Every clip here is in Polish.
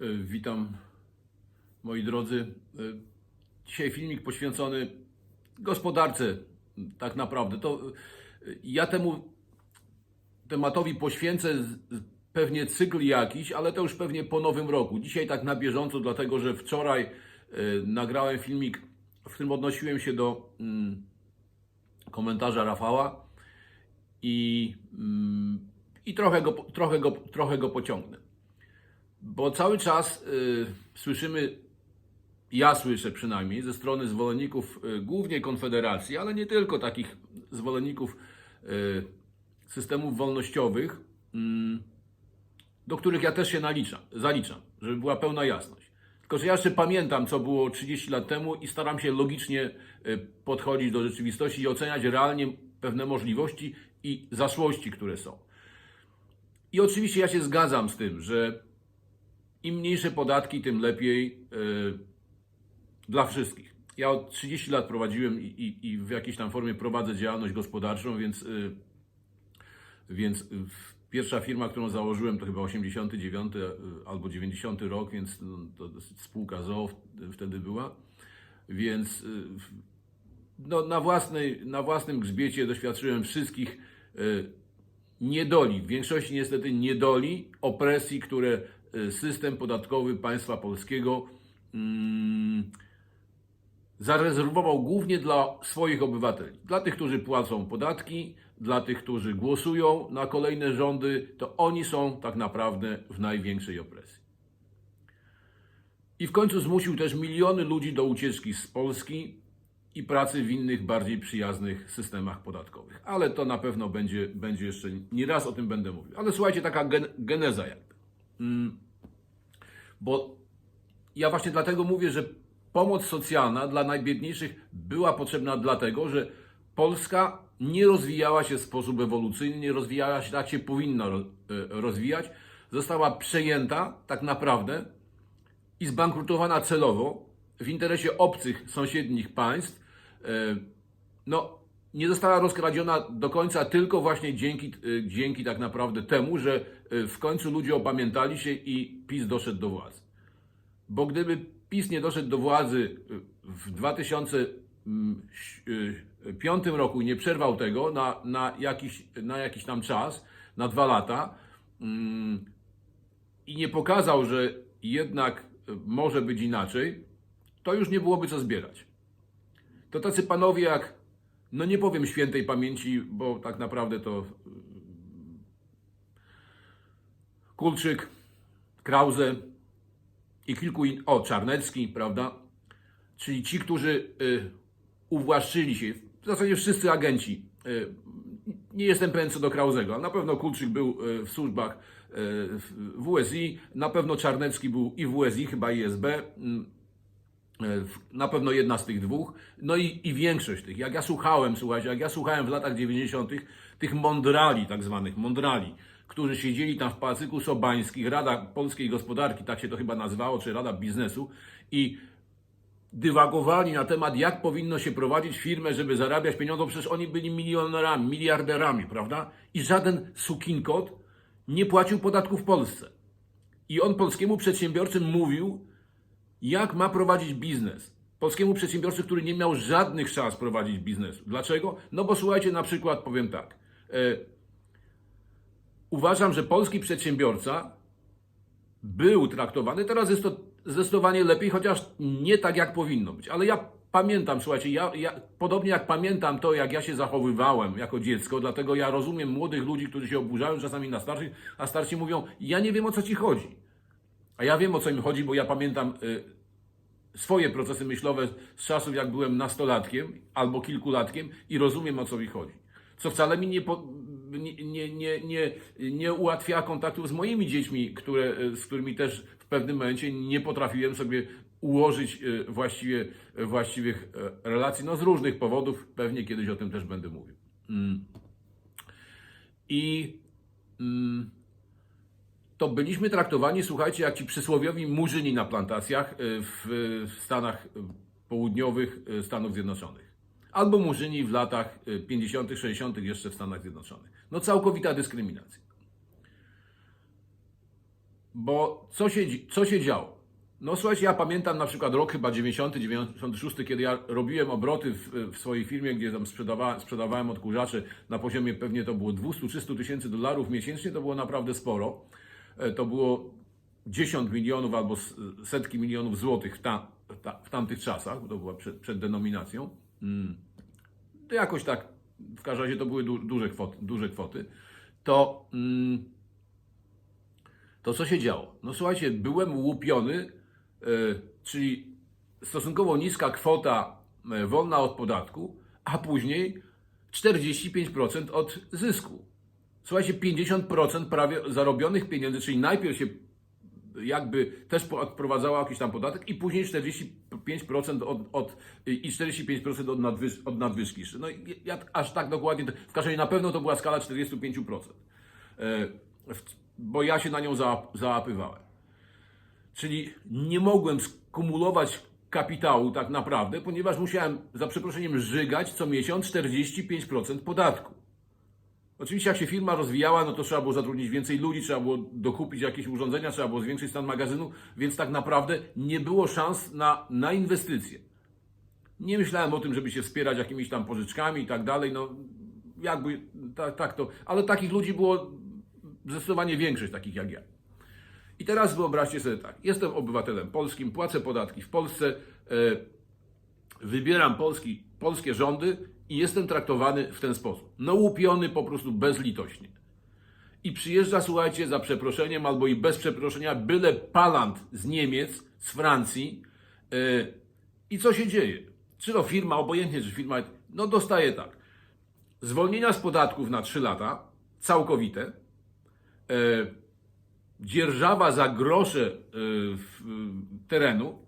E, Witam moi drodzy. E, Dzisiaj filmik poświęcony gospodarce, tak naprawdę. To e, ja temu tematowi poświęcę pewnie cykl jakiś, ale to już pewnie po nowym roku. Dzisiaj tak na bieżąco, dlatego że wczoraj nagrałem filmik, w którym odnosiłem się do mm, komentarza Rafała i, mm, i trochę, go, trochę, go, trochę go pociągnę. Bo cały czas y, słyszymy, ja słyszę przynajmniej, ze strony zwolenników y, głównie Konfederacji, ale nie tylko takich zwolenników y, systemów wolnościowych, mm, do których ja też się naliczam, zaliczam, żeby była pełna jasność. Tylko, że ja jeszcze pamiętam, co było 30 lat temu i staram się logicznie y, podchodzić do rzeczywistości i oceniać realnie pewne możliwości i zaszłości, które są. I oczywiście ja się zgadzam z tym, że im mniejsze podatki, tym lepiej yy, dla wszystkich. Ja od 30 lat prowadziłem i, i, i w jakiejś tam formie prowadzę działalność gospodarczą, więc, yy, więc pierwsza firma, którą założyłem, to chyba 89 yy, albo 90 rok, więc no, to spółka ZOO wtedy była. Więc yy, no, na, własnej, na własnym grzbiecie doświadczyłem wszystkich yy, niedoli, w większości niestety niedoli, opresji, które system podatkowy państwa polskiego mm, zarezerwował głównie dla swoich obywateli. Dla tych, którzy płacą podatki, dla tych, którzy głosują na kolejne rządy, to oni są tak naprawdę w największej opresji. I w końcu zmusił też miliony ludzi do ucieczki z Polski i pracy w innych, bardziej przyjaznych systemach podatkowych. Ale to na pewno będzie, będzie jeszcze, nie raz o tym będę mówił. Ale słuchajcie, taka gen, geneza. Mm. Bo ja właśnie dlatego mówię, że pomoc socjalna dla najbiedniejszych była potrzebna dlatego, że Polska nie rozwijała się w sposób ewolucyjny, nie rozwijała się tak się powinna e, rozwijać. Została przejęta tak naprawdę i zbankrutowana celowo w interesie obcych sąsiednich państw, e, no, nie została rozkradziona do końca tylko właśnie dzięki, e, dzięki tak naprawdę temu, że e, w końcu ludzie opamiętali się i PiS doszedł do władzy. Bo gdyby PiS nie doszedł do władzy e, w 2005 roku i nie przerwał tego na, na, jakiś, na jakiś tam czas, na dwa lata, mm, i nie pokazał, że jednak może być inaczej, to już nie byłoby co zbierać. To tacy panowie jak, no nie powiem świętej pamięci, bo tak naprawdę to y, Kulczyk, Krause i kilku in... o, Czarnecki, prawda? Czyli ci, którzy y, uwłaszczyli się, w zasadzie wszyscy agenci. Y, nie jestem pewien co do Krauzego, ale na pewno Kulczyk był y, w służbach y, w WSI, na pewno Czarnecki był i w WSI, chyba ISB. mm, E, w- Na pewno jedna z tych dwóch. No i, i większość tych. Jak ja słuchałem, słuchajcie, jak ja słuchałem w latach 90. tych mądrali, tak zwanych mądrali, którzy siedzieli tam w Pałacyku Sobańskich, Rada Polskiej Gospodarki, tak się to chyba nazywało, czy Rada Biznesu i dywagowali na temat, jak powinno się prowadzić firmę, żeby zarabiać pieniądze, przecież oni byli milionerami, miliarderami, prawda? I żaden sukinkot nie płacił podatku w Polsce. I on polskiemu przedsiębiorcy mówił, jak ma prowadzić biznes. Polskiemu przedsiębiorcy, który nie miał żadnych szans prowadzić biznesu. Dlaczego? No bo słuchajcie, na przykład powiem tak. E, uważam, że polski przedsiębiorca był traktowany, teraz jest to zdecydowanie lepiej, chociaż nie tak jak powinno być. Ale ja pamiętam, słuchajcie, ja, ja, podobnie jak pamiętam to, jak ja się zachowywałem jako dziecko, dlatego ja rozumiem młodych ludzi, którzy się oburzają czasami na starszych, a starsi mówią, ja nie wiem o co ci chodzi. A ja wiem o co mi chodzi, bo ja pamiętam y, swoje procesy myślowe z czasów, jak byłem nastolatkiem albo kilkulatkiem i rozumiem o co mi chodzi. Co wcale mi nie, nie, nie, nie, nie, ułatwia kontaktów z moimi dziećmi, które, y, z którymi też w pewnym momencie nie potrafiłem sobie ułożyć y, właściwie, właściwych relacji, no z różnych powodów, pewnie kiedyś o tym też będę mówił. Mm. I mm, to byliśmy traktowani, słuchajcie, jak ci przysłowiowi murzyni na plantacjach y, w Stanach y, Południowych y, Stanów Zjednoczonych. Albo murzyni w latach y, 50., 60. jeszcze w Stanach Zjednoczonych. No całkowita dyskryminacja. Bo co się, co się działo? No słuchajcie, ja pamiętam na przykład rok chyba 90, 96, kiedy ja robiłem obroty w, w swojej firmie, gdzie tam sprzedawałem, sprzedawałem odkurzacze na poziomie pewnie to było 200-300 tysięcy dolarów miesięcznie, to było naprawdę sporo. E, To było 10 milionów albo setki milionów złotych w, ta, w tamtych czasach, bo to była przed, przed denominacją. Mm. To jakoś tak, w każdym razie to były du, duże, kwoty, duże kwoty. To, mm, to co się działo? No słuchajcie, byłem łupiony, e, czyli stosunkowo niska kwota e, wolna od podatku, a później 45% od zysku. Słuchajcie, 50% prawie zarobionych pieniędzy, czyli najpierw się jakby też odprowadzała jakiś tam podatek i później 45% od, od, i 45% od, nadwyż, od nadwyżki. No ja aż tak dokładnie, w każdym razie na pewno to była skala 45%, e, bo ja się na nią za, załapywałem. Czyli nie mogłem skumulować kapitału tak naprawdę, ponieważ musiałem za przeproszeniem żygać co miesiąc 45% podatku. Oczywiście jak się firma rozwijała, no to trzeba było zatrudnić więcej ludzi, trzeba było dokupić jakieś urządzenia, trzeba było zwiększyć stan magazynu, więc tak naprawdę nie było szans na, na inwestycje. Nie myślałem o tym, żeby się wspierać jakimiś tam pożyczkami i tak dalej, no jakby tak, tak to, ale takich ludzi było zdecydowanie większość takich jak ja. I teraz wyobraźcie sobie tak, jestem obywatelem polskim, płacę podatki w Polsce, e, wybieram polski, polskie rządy i jestem traktowany w ten sposób. No łupiony po prostu bezlitośnie. I przyjeżdża, słuchajcie, za przeproszeniem albo i bez przeproszenia, byle palant z Niemiec, z Francji. e, I co się dzieje? Czy to firma, obojętnie czy firma, no dostaje tak. Zwolnienia z podatków na 3 lata, całkowite. E, dzierżawa za grosze w, terenu.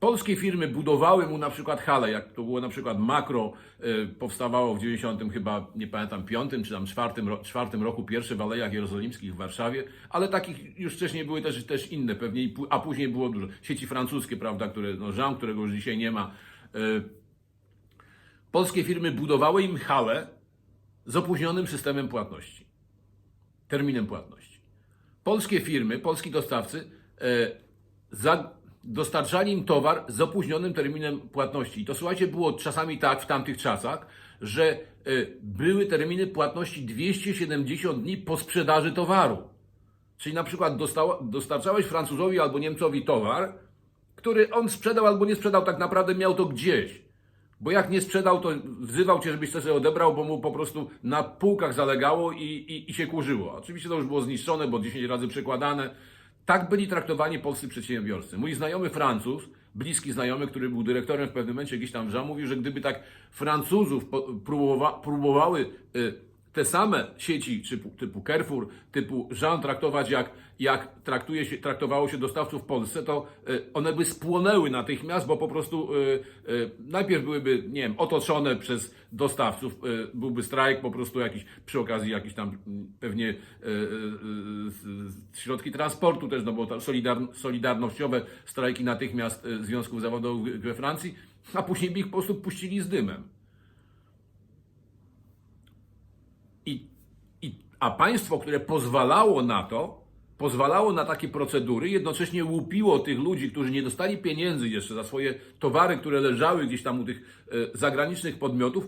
Polskie firmy budowały mu na przykład hale, jak to było na przykład Makro, e, powstawało w 90 chyba, nie pamiętam, 5 czy tam 4, ro, 4 roku, pierwsze w Alejach Jerozolimskich w Warszawie, ale takich już wcześniej były też, też inne pewnie, a później było dużo. Sieci francuskie, prawda, które, no Jean, którego już dzisiaj nie ma. E, Polskie firmy budowały im hale z opóźnionym systemem płatności, terminem płatności polskie firmy, polski dostawcy e, za, dostarczali im towar z opóźnionym terminem płatności. I to słuchajcie, było czasami tak w tamtych czasach, że e, były terminy płatności 270 dni po sprzedaży towaru. Czyli na przykład dostała, dostarczałeś Francuzowi albo Niemcowi towar, który on sprzedał albo nie sprzedał, tak naprawdę miał to gdzieś. Bo jak nie sprzedał, to wzywał cię, żebyś sobie odebrał, bo mu po prostu na półkach zalegało i, i, i się kurzyło. Oczywiście to już było zniszczone, bo 10 razy przekładane. Tak byli traktowani polscy przedsiębiorcy. Mój znajomy Francuz, bliski znajomy, który był dyrektorem w pewnym momencie gdzieś tam w mówił, że gdyby tak Francuzów próbowa, próbowały y, te same sieci typu, typu Carrefour, typu Jean traktować jak, jak traktuje się, traktowało się dostawców w Polsce, to y, one by spłonęły natychmiast, bo po prostu y, y, najpierw byłyby, nie wiem, otoczone przez dostawców, byłby strajk po prostu jakiś, przy okazji jakiś tam mm, pewnie środki transportu też, no bo solidarnościowe strajki natychmiast związków zawodowych we Francji, a później by ich po prostu puścili z dymem. I, i, a państwo, które pozwalało na to, pozwalało na takie procedury, jednocześnie łupiło tych ludzi, którzy nie dostali pieniędzy jeszcze za swoje towary, które leżały gdzieś tam u tych e, zagranicznych podmiotów,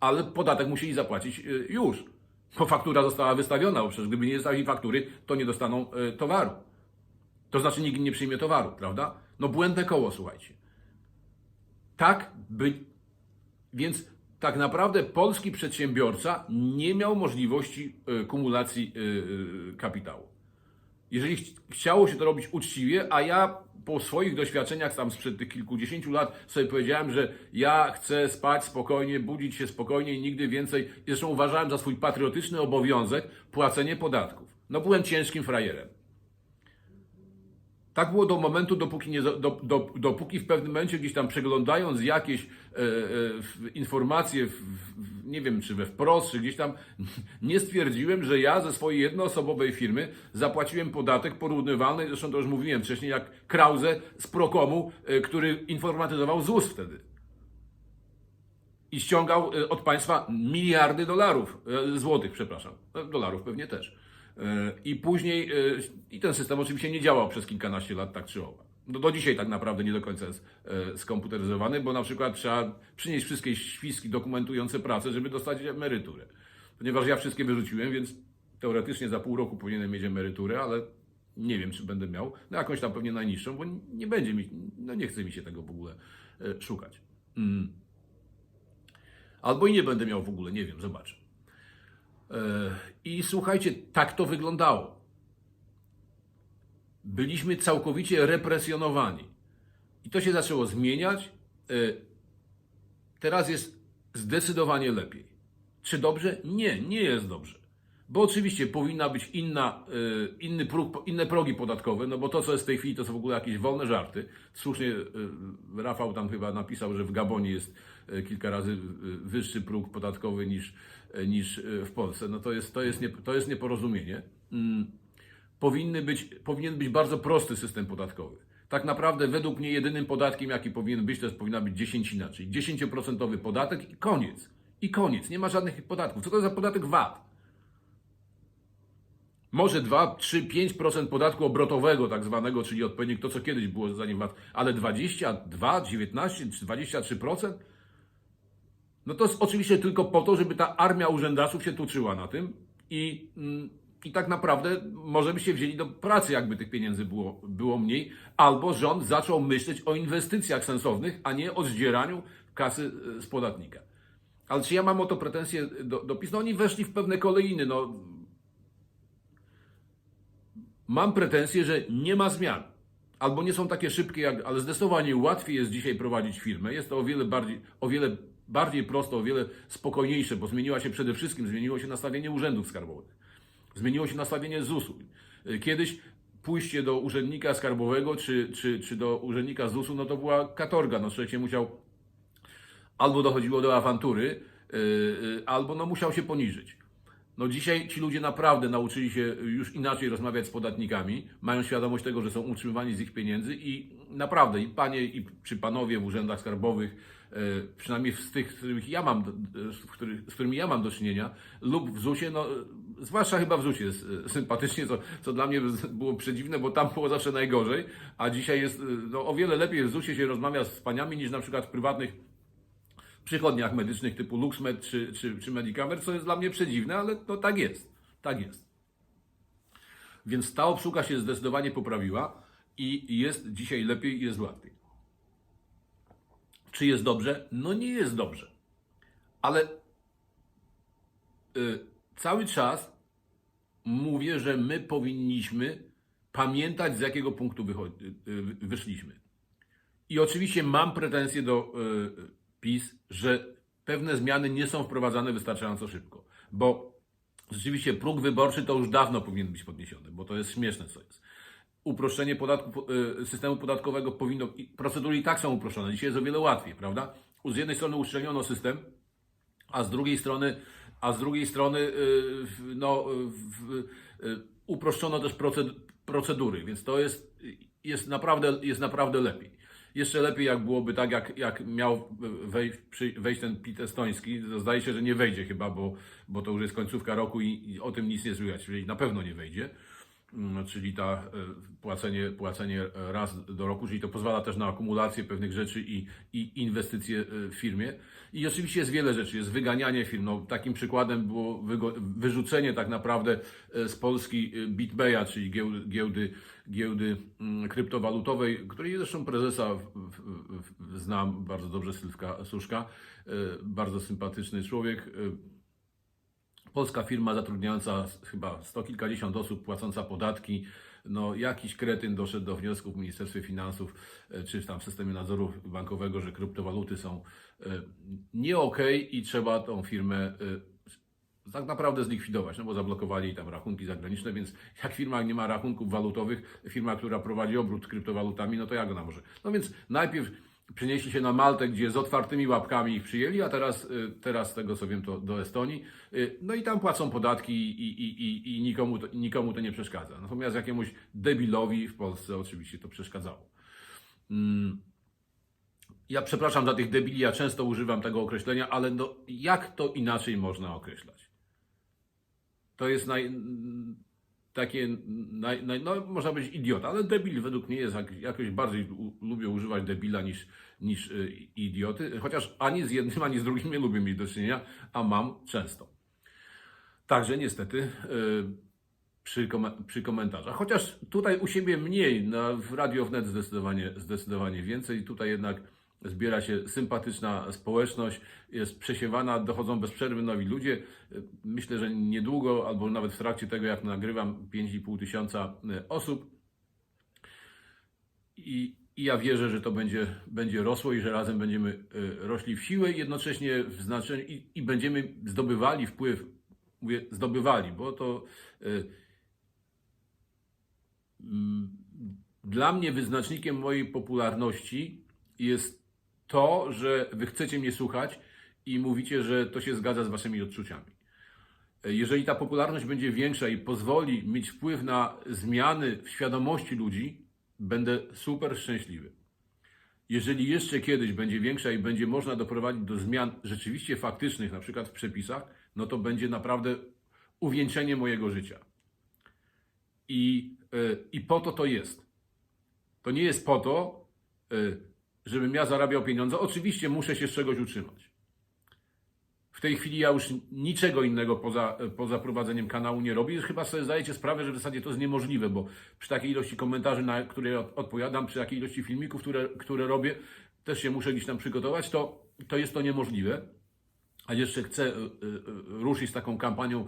ale podatek musieli zapłacić e, już. Bo faktura została wystawiona, bo przecież gdyby nie dostali faktury, to nie dostaną e, towaru. To znaczy nikt nie przyjmie towaru, prawda? No błędne koło, słuchajcie. Tak by więc tak naprawdę polski przedsiębiorca nie miał możliwości e, kumulacji e, e, kapitału. Jeżeli ch- chciało się to robić uczciwie, a ja po swoich doświadczeniach tam sprzed tych kilkudziesięciu lat sobie powiedziałem, że ja chcę spać spokojnie, budzić się spokojnie i nigdy więcej. Zresztą uważałem za swój patriotyczny obowiązek płacenie podatków. No byłem ciężkim frajerem. Tak było do momentu, dopóki, nie, do, do, dopóki w pewnym momencie gdzieś tam przeglądając jakieś e, e, w, nie wiem czy we wprost, czy gdzieś tam, nie stwierdziłem, że ja ze swojej jednoosobowej firmy zapłaciłem podatek porównywalny, zresztą to już mówiłem wcześniej, jak Krause z Prokomu, e, który informatyzował ZUS wtedy. I ściągał od państwa miliardy dolarów, złotych, przepraszam, dolarów pewnie też. I później, i ten system oczywiście nie działał przez kilkanaście lat tak czy owak. Do, do dzisiaj tak naprawdę nie do końca jest e, skomputeryzowany, bo na przykład trzeba przynieść wszystkie świski dokumentujące pracę, żeby dostać emeryturę. Ponieważ ja wszystkie wyrzuciłem, więc teoretycznie za pół roku powinienem mieć emeryturę, ale nie wiem, czy będę miał. No jakąś tam pewnie najniższą, bo nie będzie mi, no nie chce mi się tego w ogóle e, szukać. Mm. Albo i nie będę miał w ogóle, nie wiem, zobaczę. E, I słuchajcie, tak to wyglądało. Byliśmy całkowicie represjonowani. I to się zaczęło zmieniać. E, Teraz jest zdecydowanie lepiej. Czy dobrze? Nie, nie jest dobrze. Bo oczywiście powinna być inna, y, inny próg, inne progi podatkowe, no bo to, co jest w tej chwili, to są w ogóle jakieś wolne żarty. Słusznie y, Rafał tam chyba napisał, że w Gabonie jest kilka razy wyższy próg podatkowy niż, niż w Polsce. No to jest, to jest, nie, to jest nieporozumienie. Powinny być, powinien być bardzo prosty system podatkowy. Tak naprawdę według mnie jedynym podatkiem, jaki powinien być, to jest powinna być dziesięcina, czyli 10% podatek i koniec. I koniec. Nie ma żadnych podatków. Co to za podatek VAT? Może 2, 3, 5% podatku obrotowego, tak zwanego, czyli odpowiednik to, co kiedyś było zanim VAT, ale 22, 19 czy 23%? No to jest oczywiście tylko po to, żeby ta armia urzędasów się tuczyła na tym i, mm, i tak naprawdę może by się wzięli do pracy, jakby tych pieniędzy było, było mniej, albo rząd zaczął myśleć o inwestycjach sensownych, a nie o zdzieraniu kasy e, z podatnika. Ale czy ja mam o to pretensje do, do PiS? No oni weszli w pewne kolejny, no mam pretensje, że nie ma zmian. Albo nie są takie szybkie, jak, ale zdecydowanie łatwiej jest dzisiaj prowadzić firmę. Jest to o wiele bardziej, o wiele bardziej proste, o wiele spokojniejsze, bo zmieniła się przede wszystkim, zmieniło się nastawienie urzędów skarbowych. Zmieniło się nastawienie ZUS-u. Kiedyś pójście do urzędnika skarbowego czy, czy, czy do urzędnika ZUS-u, no to była katorga. No człowiek się musiał, albo dochodziło do awantury, yy, albo no musiał się poniżyć. No dzisiaj ci ludzie naprawdę nauczyli się już inaczej rozmawiać z podatnikami, mają świadomość tego, że są utrzymywani z ich pieniędzy i naprawdę i panie, i czy panowie w urzędach skarbowych, e, przynajmniej z tych, z których ja mam, z, których, z którymi ja mam do czynienia, lub w ZUS-ie, no zwłaszcza chyba w ZUS-ie jest e, sympatycznie, co, co dla mnie było przedziwne, bo tam było zawsze najgorzej, a dzisiaj jest e, no, o wiele lepiej w ZUS-ie się rozmawia z paniami niż na przykład w prywatnych przychodniach medycznych typu LuxMed czy, czy, czy Medicover, co jest dla mnie przedziwne, ale no tak jest. Tak jest. Więc ta obsługa się zdecydowanie poprawiła i jest dzisiaj lepiej i jest łatwiej. Czy jest dobrze? No nie jest dobrze. Ale y, cały czas mówię, że my powinniśmy pamiętać, z jakiego punktu y, y, wyszliśmy. I oczywiście mam pretensje do y, PiS, że pewne zmiany nie są wprowadzane wystarczająco szybko. Bo rzeczywiście próg wyborczy to już dawno powinien być podniesiony, bo to jest śmieszne, co jest. Uproszczenie podatku, y, systemu podatkowego powinno. Procedury i tak są uproszczone. Dzisiaj jest o wiele łatwiej, prawda? Z jednej strony uszczelniono system, a z drugiej strony, a z drugiej strony y, no, y, y, uproszczono też proced- procedury, więc to jest, jest, naprawdę, jest naprawdę lepiej. Jeszcze lepiej, jak byłoby tak, jak, jak miał wejść, ten PIT estoński. To Zdaje się, że nie wejdzie chyba, bo, bo to już jest końcówka roku i, i o tym nic nie słychać, czyli na pewno nie wejdzie. Mm, Czyli ta e, płacenie, płacenie raz do roku, czyli to pozwala też na akumulację pewnych rzeczy i, i inwestycje e, w firmie. I oczywiście jest wiele rzeczy, jest wyganianie firm. No, takim przykładem było wyrzucenie tak naprawdę e, z Polski BitBaya, czyli giełdy, giełdy, giełdy mm, kryptowalutowej, której zresztą prezesa w, w, w, znam bardzo dobrze, Sylwka Suszka, bardzo sympatyczny człowiek. Polska firma zatrudniająca chyba sto kilkadziesiąt osób, płacąca podatki. No, jakiś kretyn doszedł do wniosku w Ministerstwie Finansów e, czy tam w systemie nadzoru bankowego, że kryptowaluty są e, nie okej i trzeba tą firmę e, tak naprawdę zlikwidować, no bo zablokowali tam rachunki zagraniczne, więc jak firma nie ma rachunków walutowych, firma, która prowadzi obrót kryptowalutami, no to jak ona może? No więc najpierw przenieśli się na Maltę, gdzie z otwartymi łapkami ich przyjęli, a teraz, y, teraz z tego co wiem, to do Estonii. Y, No i tam płacą podatki i, i, i, i nikomu, to, nikomu to nie przeszkadza. Natomiast jakiemuś debilowi w Polsce oczywiście to przeszkadzało. Mm. Ja przepraszam za tych debili, ja często używam tego określenia, ale no, jak to inaczej można określać? To jest naj... takie, naj, naj, no można być idiota, ale debil według mnie jest jak, jakoś bardziej u, lubię używać debila niż, niż y, idioty, chociaż ani z jednym, ani z drugim nie lubię mieć do czynienia, a mam często. Także niestety y, przy, kom- przy komentarzach. Chociaż tutaj u siebie mniej, na, w Radio Wnet zdecydowanie, zdecydowanie więcej. Tutaj jednak zbiera się sympatyczna społeczność, jest przesiewana, dochodzą bez przerwy nowi ludzie. Myślę, że niedługo, albo nawet w trakcie tego, jak nagrywam, 5,5 tysiąca y, osób. I, I ja wierzę, że to będzie, będzie rosło i że razem będziemy y, rośli w siłę i jednocześnie w znaczeniu i, i będziemy zdobywali wpływ, mówię zdobywali, bo to y, dla mnie wyznacznikiem mojej popularności jest to, że wy chcecie mnie słuchać i mówicie, że to się zgadza z waszymi odczuciami. Jeżeli ta popularność będzie większa i pozwoli mieć wpływ na zmiany w świadomości ludzi, będę super szczęśliwy. Jeżeli jeszcze kiedyś będzie większa i będzie można doprowadzić do zmian rzeczywiście faktycznych, na przykład w przepisach, no to będzie naprawdę uwieńczenie mojego życia. I, y, I po to to jest. To nie jest po to, y, żebym ja zarabiał pieniądze. Oczywiście muszę się z czegoś utrzymać. W tej chwili ja już niczego innego poza, poza prowadzeniem kanału nie robię. Chyba sobie zdajecie sprawę, że w zasadzie to jest niemożliwe, bo przy takiej ilości komentarzy, na które odpowiadam, przy takiej ilości filmików, które, które robię, też się muszę gdzieś tam przygotować, to, to jest to niemożliwe. A jeszcze chcę y, y, ruszyć z taką kampanią y,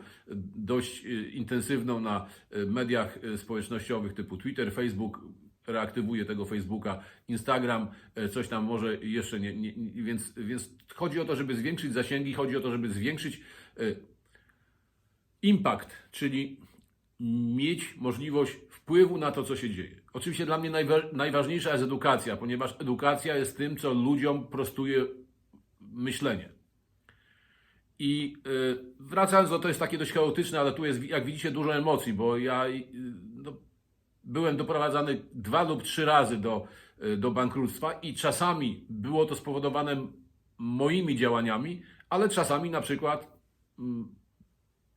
dość intensywną na mediach społecznościowych typu Twitter, Facebook. Reaktywuję tego Facebooka, Instagram, y, coś tam może jeszcze nie, nie, więc, więc chodzi o to, żeby zwiększyć zasięgi, chodzi o to, żeby zwiększyć y, impact, czyli mieć możliwość wpływu na to, co się dzieje. Oczywiście dla mnie najwa- najważniejsza jest edukacja, ponieważ edukacja jest tym, co ludziom prostuje myślenie. I y, wracając do to jest takie dość chaotyczne, ale tu jest, jak widzicie, dużo emocji, bo ja byłem doprowadzany dwa lub trzy razy do, y, do bankructwa i czasami było to spowodowane moimi działaniami, ale czasami na przykład mm,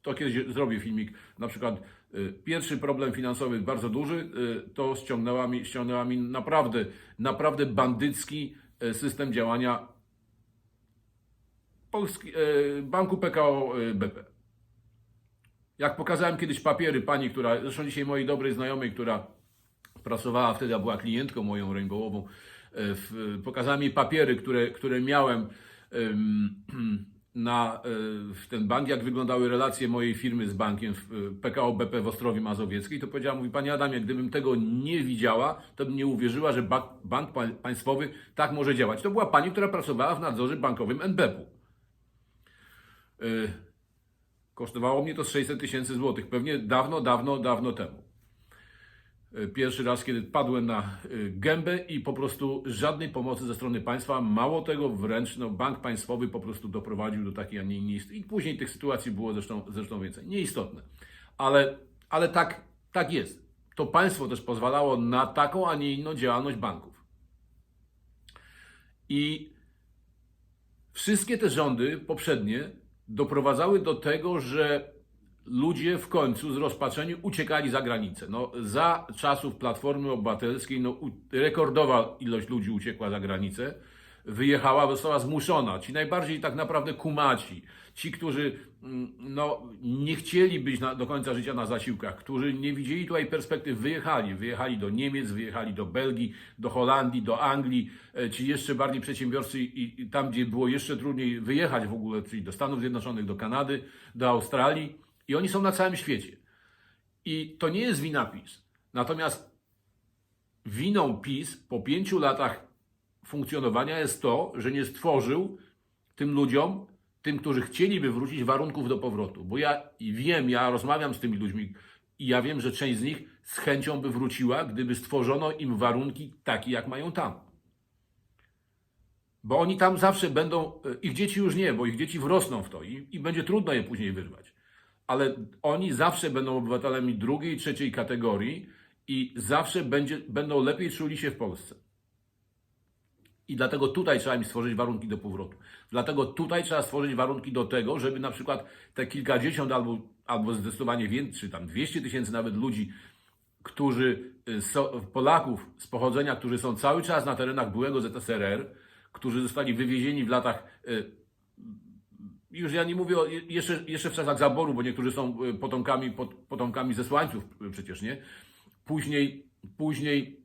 to kiedyś zrobię filmik, na przykład y, pierwszy problem finansowy bardzo duży, y, to ściągnęła mi, ściągnęła mi naprawdę, naprawdę bandycki system działania Polski, Banku PKO BP. Jak pokazałem kiedyś papiery pani, która, zresztą dzisiaj mojej dobrej znajomej, która pracowała wtedy, a była klientką moją rainbowową, e, pokazałem jej papiery, które, które miałem em, na e, w ten bank, jak wyglądały relacje mojej firmy z bankiem e, PKO BP w Ostrowie Mazowieckiej, to powiedziała, mówi Pani Adamie, gdybym tego nie widziała, to bym nie uwierzyła, że bank, bank pa- państwowy tak może działać. To była pani, która pracowała w nadzorze bankowym NBP-u. Kosztowało mnie to z 600 tysięcy złotych, pewnie dawno, dawno, dawno temu. E, Pierwszy raz, kiedy padłem na e, gębę i po prostu żadnej pomocy ze strony państwa, mało tego, wręcz no, bank państwowy po prostu doprowadził do takiej, a nie innej. I później tych sytuacji było zresztą, zresztą więcej. Nieistotne. Ale, ale tak, tak jest. To państwo też pozwalało na taką, a nie inną działalność banków. I wszystkie te rządy poprzednie doprowadzały do tego, że ludzie w końcu zrozpaczeni uciekali za granicę. No, za czasów Platformy Obywatelskiej no, rekordowa ilość ludzi uciekła za granicę, wyjechała, została zmuszona. Ci najbardziej tak naprawdę kumaci, ci, którzy mm, no, nie chcieli być na, do końca życia na zasiłkach, którzy nie widzieli tutaj perspektyw, wyjechali. Wyjechali do Niemiec, wyjechali do Belgii, do Holandii, do Anglii. E, Ci jeszcze bardziej przedsiębiorcy i, i tam, gdzie było jeszcze trudniej wyjechać w ogóle, czyli do Stanów Zjednoczonych, do Kanady, do Australii. I oni są na całym świecie. I to nie jest wina PiS. Natomiast winą PiS po pięciu latach funkcjonowania jest to, że nie stworzył tym ludziom, tym, którzy chcieliby wrócić, warunków do powrotu. Bo ja wiem, ja rozmawiam z tymi ludźmi i ja wiem, że część z nich z chęcią by wróciła, gdyby stworzono im warunki takie, jak mają tam. Bo oni tam zawsze będą, e, ich dzieci już nie, bo ich dzieci wrosną w to i, i będzie trudno je później wyrwać. Ale oni zawsze będą obywatelami drugiej, trzeciej kategorii i zawsze będzie, będą lepiej czuli się w Polsce. I dlatego tutaj trzeba im stworzyć warunki do powrotu. Dlatego tutaj trzeba stworzyć warunki do tego, żeby na przykład te kilkadziesiąt albo, albo zdecydowanie więcej, czy tam 200 tysięcy nawet ludzi, którzy y, są, Polaków z pochodzenia, którzy są cały czas na terenach byłego ZSRR, którzy zostali wywiezieni w latach, y, już ja nie mówię o, jeszcze, jeszcze w czasach zaboru, bo niektórzy są y, potomkami, pot, potomkami zesłańców przecież, nie? Później, później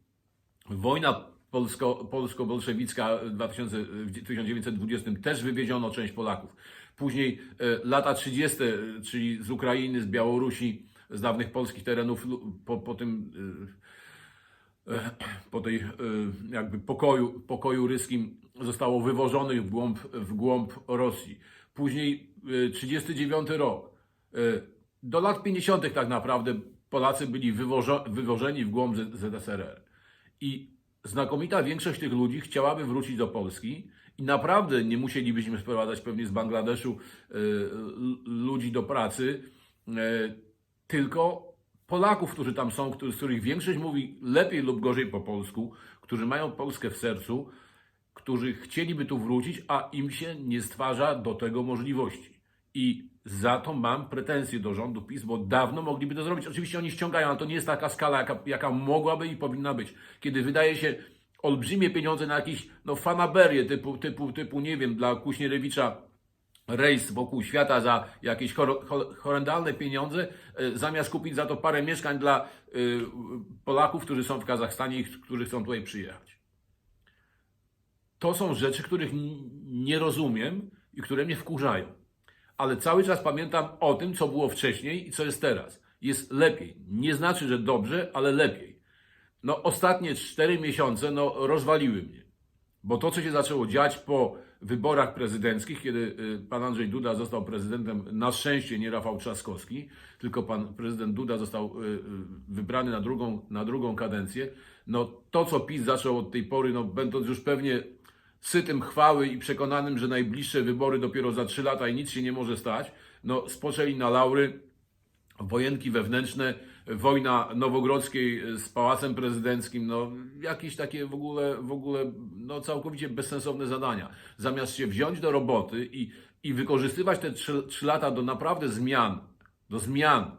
wojna polsko, polsko-bolszewicka w 2000 w 1920 też wywieziono część Polaków. Później e, lata 30., e, czyli z Ukrainy, z Białorusi, z dawnych polskich terenów, po, po tym e, po tej jakby pokoju, pokoju ryskim zostało wywożonych w głąb, w głąb Rosji. Później e, 39 rok. Do lat 50. tak naprawdę Polacy byli wywożo, wywożeni w głąb ZSRR. I znakomita większość tych ludzi chciałaby wrócić do Polski i naprawdę nie musielibyśmy sprowadzać pewnie z Bangladeszu e, ludzi do pracy, e, tylko Polaków, którzy tam są, z których większość mówi lepiej lub gorzej po polsku, którzy mają Polskę w sercu, którzy chcieliby tu wrócić, a im się nie stwarza do tego możliwości. I za to mam pretensje do rządu PiS, bo dawno mogliby to zrobić. Oczywiście oni ściągają, ale to nie jest taka skala, jaka, jaka mogłaby i powinna być. Kiedy wydaje się olbrzymie pieniądze na jakieś no, fanaberię typu, typu, typu, nie wiem, dla Kuśnierewicza rejs wokół świata za jakieś hor- hor- horrendalne pieniądze, e, zamiast kupić za to parę mieszkań dla e, Polaków, którzy są w Kazachstanie i którzy chcą tutaj przyjechać. To są rzeczy, których nie rozumiem i które mnie wkurzają. Ale cały czas pamiętam o tym, co było wcześniej i co jest teraz. Jest lepiej. Nie znaczy, że dobrze, ale lepiej. No, ostatnie cztery miesiące no, rozwaliły mnie. Bo to, co się zaczęło dziać po wyborach prezydenckich, kiedy y, pan Andrzej Duda został prezydentem, na szczęście nie Rafał Trzaskowski, tylko pan prezydent Duda został y, y, wybrany na drugą, na drugą kadencję, no to, co PiS zaczął od tej pory, no będąc już pewnie sytym chwały i przekonanym, że najbliższe wybory dopiero za trzy lata i nic się nie może stać, no spoczęli na laury, wojenki wewnętrzne, wojna Nowogrodzkiej z Pałacem Prezydenckim, no jakieś takie w ogóle, w ogóle no całkowicie bezsensowne zadania. Zamiast się wziąć do roboty i, i wykorzystywać te trzy, trzy lata do naprawdę zmian, do zmian,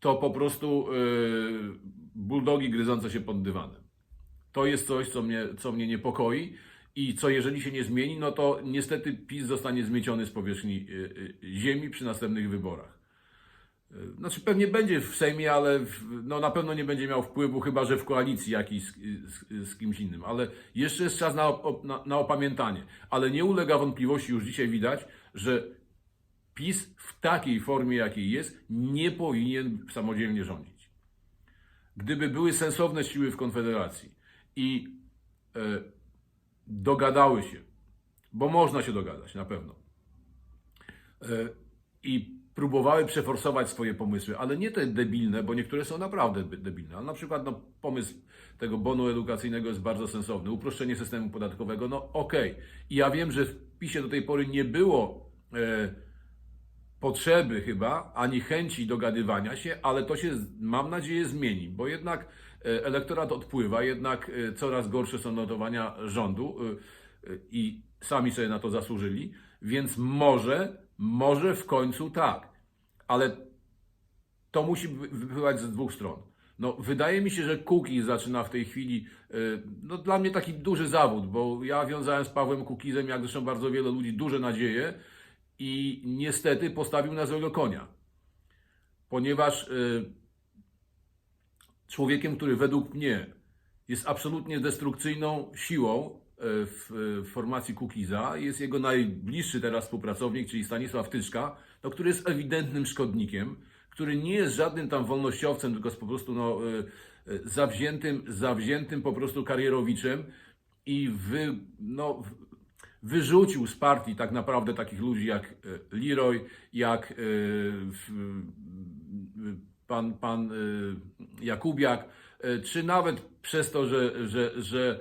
to po prostu yy, buldogi gryzące się pod dywanem. To jest coś, co mnie, co mnie niepokoi i co jeżeli się nie zmieni, no to niestety PiS zostanie zmieciony z powierzchni y, y, ziemi przy następnych wyborach. Y, Znaczy pewnie będzie w Sejmie, ale w, no na pewno nie będzie miał wpływu, chyba że w koalicji jakiejś z, z, z kimś innym. Ale jeszcze jest czas na, na, na opamiętanie. Ale nie ulega wątpliwości, już dzisiaj widać, że PiS w takiej formie, jakiej jest, nie powinien samodzielnie rządzić. Gdyby były sensowne siły w Konfederacji i e, dogadały się, bo można się dogadać na pewno, e, i próbowały przeforsować swoje pomysły, ale nie te debilne, bo niektóre są naprawdę debilne. Ale na przykład no, pomysł tego bonu edukacyjnego jest bardzo sensowny. Uproszczenie systemu podatkowego, no okej. I ja wiem, że w PiSie do tej pory nie było e, potrzeby chyba, ani chęci dogadywania się, ale to się, mam nadzieję, zmieni, bo jednak e, elektorat odpływa, jednak e, coraz gorsze są notowania rządu e, i sami sobie na to zasłużyli, więc może, może w końcu tak, ale to musi wy- wypływać z dwóch stron. No, wydaje mi się, że Kukiz zaczyna w tej chwili, no dla mnie taki duży zawód, bo ja wiązałem z Pawłem Kukizem, jak zresztą bardzo wiele ludzi, duże nadzieje i niestety postawił na złego konia. Ponieważ y, człowiekiem, który według mnie jest absolutnie destrukcyjną siłą y, w, formacji Kukiza, jest jego najbliższy teraz współpracownik, czyli Stanisław Tyczka, no, który jest ewidentnym szkodnikiem, który nie jest żadnym tam wolnościowcem, tylko jest po prostu no, y, zawziętym, zawziętym po prostu karierowiczem i wy, no, wyrzucił z partii tak naprawdę takich ludzi jak e, Leroy, jak e, pan, pan e, Jakubiak, czy nawet przez to, że, że, że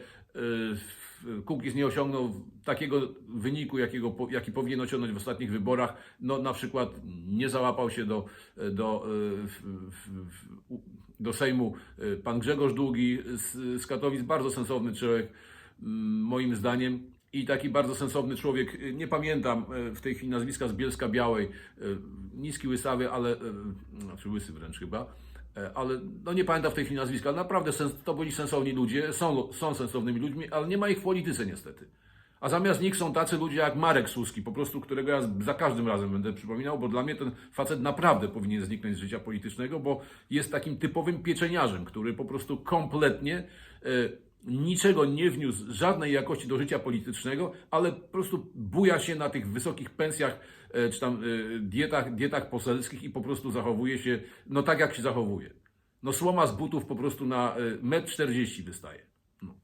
Kukiz nie osiągnął takiego wyniku, jakiego, jaki powinien osiągnąć w ostatnich wyborach, no na przykład nie załapał się do, do, do Sejmu pan Grzegorz Długi z, z Katowic, bardzo sensowny człowiek, moim zdaniem. I taki bardzo sensowny człowiek, y, nie pamiętam y, w tej chwili nazwiska z Bielska Białej, y, niski łysawy, ale, y, znaczy łysy wręcz chyba, ale no nie pamiętam w tej chwili nazwiska. Naprawdę to byli sensowni ludzie, są, są sensownymi ludźmi, ale nie ma ich w polityce niestety. A zamiast nich są tacy ludzie jak Marek Suski, po prostu którego ja za każdym razem będę przypominał, bo dla mnie ten facet naprawdę powinien zniknąć z życia politycznego, bo jest takim typowym pieczeniarzem, który po prostu kompletnie niczego nie wniósł, żadnej jakości do życia politycznego, ale po prostu buja się na tych wysokich pensjach, e, czy tam e, dietach, dietach poselskich i po prostu zachowuje się, no tak jak się zachowuje. No słoma z butów po prostu na e, metr 40 wystaje. No.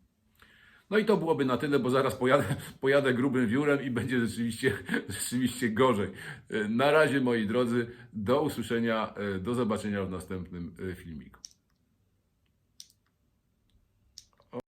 No i to byłoby na tyle, bo zaraz pojadę, pojadę grubym wiórem i będzie rzeczywiście, rzeczywiście gorzej. E, Na razie, moi drodzy, do usłyszenia, e, do zobaczenia w następnym e, filmiku.